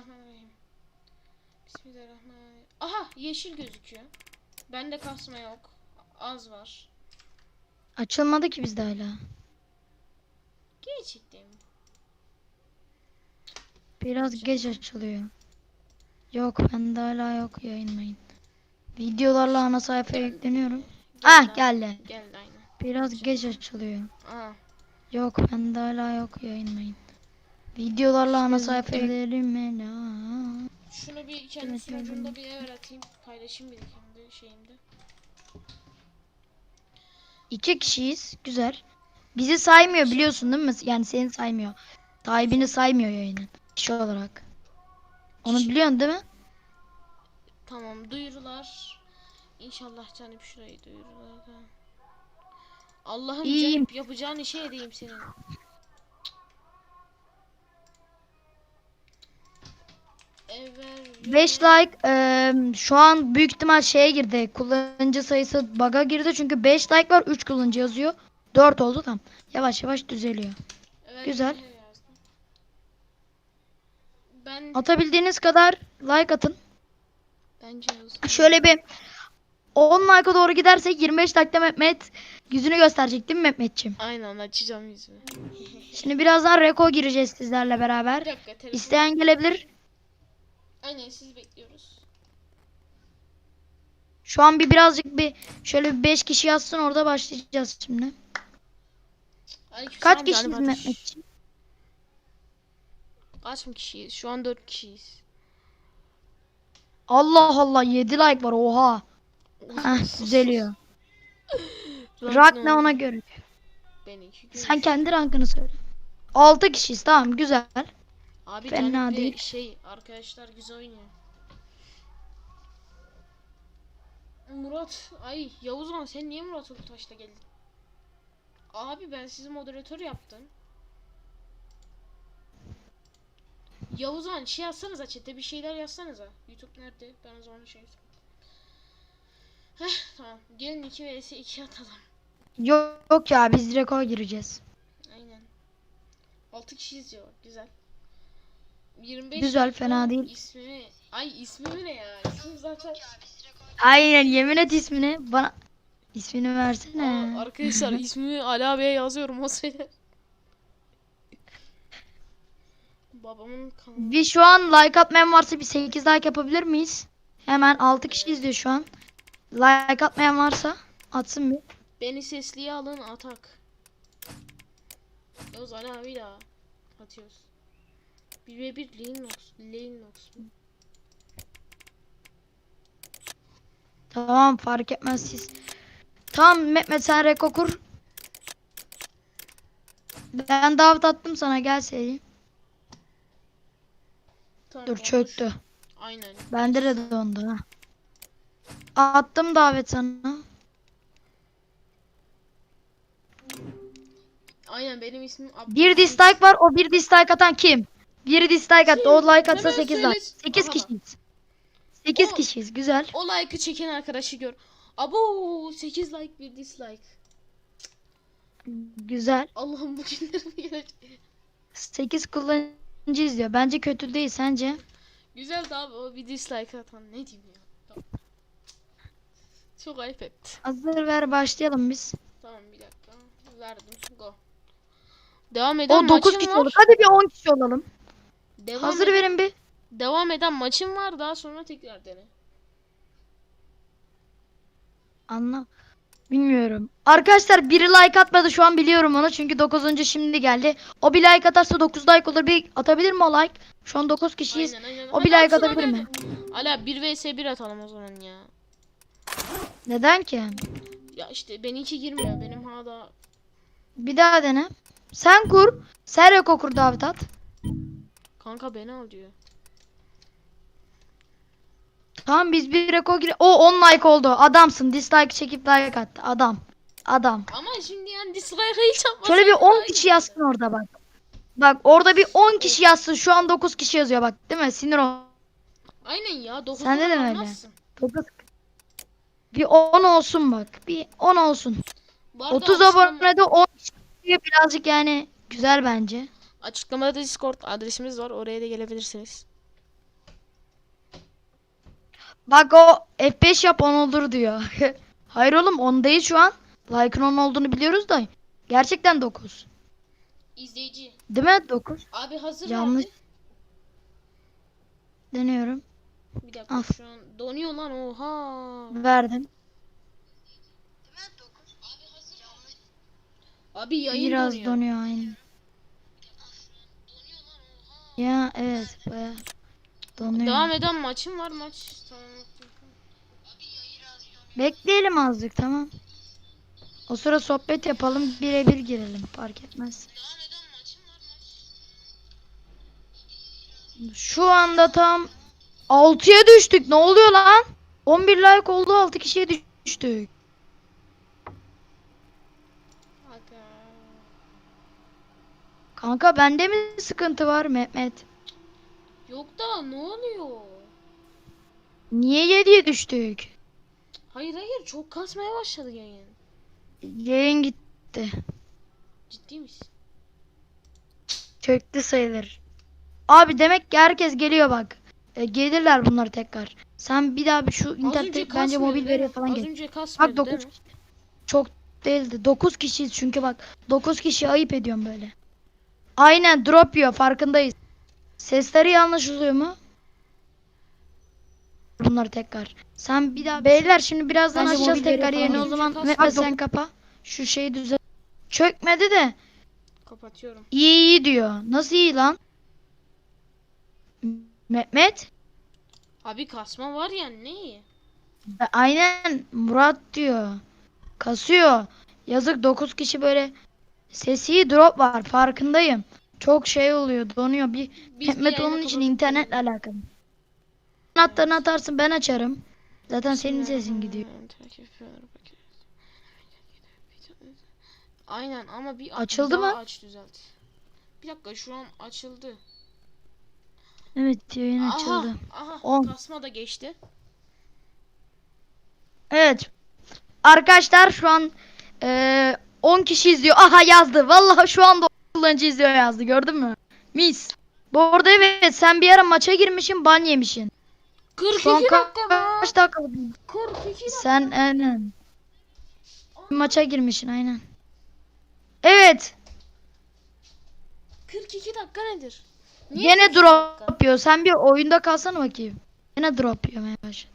Bismillahirrahmanirrahim. Bismillahirrahmanirrahim. Aha yeşil gözüküyor. Bende kasma yok. Az var. Açılmadı ki bizde hala. Gerçekten. mi? Biraz geç açılıyor. Yok bende hala yok yayınlayın. Videolarla ana sayfaya yükleniyorum. Ah lan. geldi. Geldi aynen. Biraz geç açılıyor. Aa. Yok bende hala yok yayınlayın. Videolarla ana sayfaya la. Şunu bir kendi sunucumda bir evvel atayım. Paylaşayım bir de kendi şeyimde. İki kişiyiz. Güzel. Bizi saymıyor biliyorsun değil mi? Yani seni saymıyor. Sahibini saymıyor yayının. Kişi olarak. Onu biliyorsun değil mi? Tamam duyurular. İnşallah canım şurayı duyurular. Allah'ım canım yapacağın işe edeyim senin. 5 like eee, şu an büyük ihtimal şeye girdi. Kullanıcı sayısı bug'a girdi. Çünkü 5 like var 3 kullanıcı yazıyor. 4 oldu tam. Yavaş yavaş düzeliyor. Evet, güzel. Ben Atabildiğiniz kadar like atın. bence yazdım. Şöyle bir 10 like'a doğru gidersek 25 dakika Mehmet yüzünü gösterecek değil mi Mehmetçim? Aynen açacağım yüzümü. Şimdi birazdan reko gireceğiz sizlerle beraber. dakika. İsteyen gelebilir. Aynen siz bekliyoruz. Şu an bir birazcık bir şöyle bir 5 kişi yazsın orada başlayacağız şimdi. Aleykümselam Kaç kişiyiz. Mehmetçim? Kaç mı kişiyiz? Şu an 4 kişiyiz. Allah Allah 7 like var oha. Heh düzeliyor. Rank ne ona göre. Sen kendi rankını söyle. 6 kişiyiz tamam güzel. Abi fena Fena değil. şey arkadaşlar güzel oynuyor. Murat ay Yavuz Han sen niye Murat Ulutaş'ta geldin? Abi ben sizi moderatör yaptım. Yavuz Han şey yazsanıza chat'e bir şeyler yazsanıza. YouTube nerede? Ben o zaman şey Heh tamam. Gelin 2 vs 2 atalım. Yok, yok ya biz reko gireceğiz. Aynen. 6 kişi izliyor. Güzel. 25 Güzel, fena değil. İsmimi... Ay ismimi ne ya? İsmim zaten... Aynen yemin et ismini bana ismini versene. Aa, arkadaşlar ismimi Ali abiye yazıyorum o söyle. Babamın kanalı. Bir şu an like atmayan varsa bir 8 like yapabilir miyiz? Hemen 6 kişi izliyor şu an. Like atmayan varsa atsın bir. Beni sesliye alın atak. Yavuz Ali abi daha atıyoruz. 1 ve 1 Linux. Linux. Tamam fark etmez siz. Tamam Mehmet sen reko kur. Ben davet attım sana gel seri. Tamam, Dur çöktü. Aynen. Bende de dondu ha. Attım davet sana. Aynen benim ismim Abdülhamit. Bir dislike var o bir dislike atan kim? Bir dislike attı o like atsa Hemen 8 söyle. like. 8 Aha. kişiyiz. 8 O- kişiyiz güzel. O like'ı çeken arkadaşı gör. Abo 8 like bir dislike. Güzel. Allah'ım bu günler mi gelecek? 8 kullanıcı izliyor. Bence kötü değil sence? Güzel de abi o bir dislike atan ne diyeyim ya. Tamam. Çok ayıp etti. Hazır ver başlayalım biz. Tamam bir dakika. Verdim. Go. Devam eden O 9 maçım kişi var. olduk. Hadi bir 10 kişi olalım. Devam, Hazır eden, verin bir. devam eden maçım var daha sonra tekrar dene. Anla. Bilmiyorum. Arkadaşlar biri like atmadı şu an biliyorum onu çünkü 9. şimdi geldi. O bir like atarsa 9 like olur. Bir atabilir mi o like? Şu an 9 kişiyiz. Aynen aynen. O bir like atabilir mi? Ala 1 vs 1 atalım o zaman ya. Neden ki? Ya işte benimki girmiyor. Benim hala Bir daha dene. Sen kur. Sen reko kur davet at. Kanka beni al diyor. Tamam biz bir reko gir. O 10 like oldu. Adamsın. Dislike çekip like attı. Adam. Adam. Ama şimdi yani dislike'ı hiç yapmasaydı Şöyle bir daha 10 iyi. kişi yazsın orada bak. Bak orada bir 10 kişi yazsın. Şu an 9 kişi yazıyor bak. Değil mi? Sinir ol. Aynen ya 9 Sende de öyle? almazsın. 9. Bir 10 olsun bak. Bir 10 olsun. Bu arada 30 açıklama- abonede 10 kişi birazcık yani güzel bence. Açıklamada Discord adresimiz var. Oraya da gelebilirsiniz. Bak o F5 yap 10 olur diyor. Hayır oğlum 10 değil şu an. Like'ın 10 olduğunu biliyoruz da. Gerçekten 9. İzleyici. Değil mi 9? Abi hazır Yanlış. verdi. Deniyorum. Bir dakika Al. şu an donuyor lan oha. Verdim. Abi yayın Biraz donuyor. donuyor aynen. Ya evet baya donuyor. Devam eden maçım var maç. Tamam. Bekleyelim azıcık tamam. O sıra sohbet yapalım birebir girelim fark etmez. Şu anda tam 6'ya düştük. Ne oluyor lan? 11 like oldu 6 kişiye düştük. Kanka bende mi sıkıntı var Mehmet? Yok da ne oluyor? Niye 7'ye düştük? Hayır hayır çok kasmaya başladı yayın. Yayın gitti. Ciddi misin? Çöktü sayılır. Abi demek ki herkes geliyor bak. E, gelirler bunlar tekrar. Sen bir daha bir şu önce bence mobil mi? falan Az gel. önce kasmıyordu Bak değil 9 mi? çok değildi. 9 kişiyiz çünkü bak. 9 kişi ayıp ediyorum böyle. Aynen drop yiyor farkındayız. Sesleri yanlış oluyor mu? Bunlar tekrar. Sen bir daha beyler şimdi birazdan Bence açacağız tekrar yeni o zaman. Kasmıyor. sen kapa. Şu şeyi düzelt. Çökmedi de Kapatıyorum. iyi iyi diyor. Nasıl iyi lan? Mehmet? Abi kasma var ya ne iyi? Aynen Murat diyor. Kasıyor. Yazık 9 kişi böyle sesi drop var farkındayım. Çok şey oluyor donuyor. Bir Biz Mehmet bir onun için internetle alakalı. Anahtarını atarsın ben açarım. Zaten senin sesin gidiyor. Aynen ama bir Açıldı mı? Aç düzelt. Bir dakika şu an açıldı. Evet yayın Aha, açıldı. aha On. kasma da geçti. Evet. Arkadaşlar şu an eee 10 kişi izliyor. Aha yazdı. Vallahi şu anda 10 kullanıcı izliyor yazdı. Gördün mü? Mis. Bu arada evet sen bir ara maça girmişsin ban yemişsin. 42 Şu an dakika kaç dakika? 42 dakika. Sen aynen. Maça girmişsin aynen. Evet. 42 dakika nedir? Niye Gene 42 drop dakika? yapıyor. Sen bir oyunda kalsana bakayım. Gene drop yemeye başladı.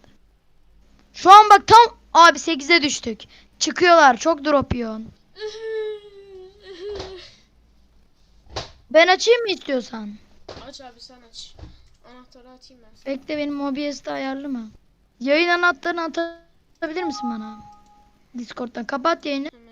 Şu an bak tam abi 8'e düştük. Çıkıyorlar. Çok drop yiyorsun. Ben açayım mı istiyorsan? aç abi sen aç. Anahtarı atayım ben. sana. Bekle benim OBS'de ayarlı mı? Yayın anahtarını atabilir misin bana? Discord'dan. Kapat yayını.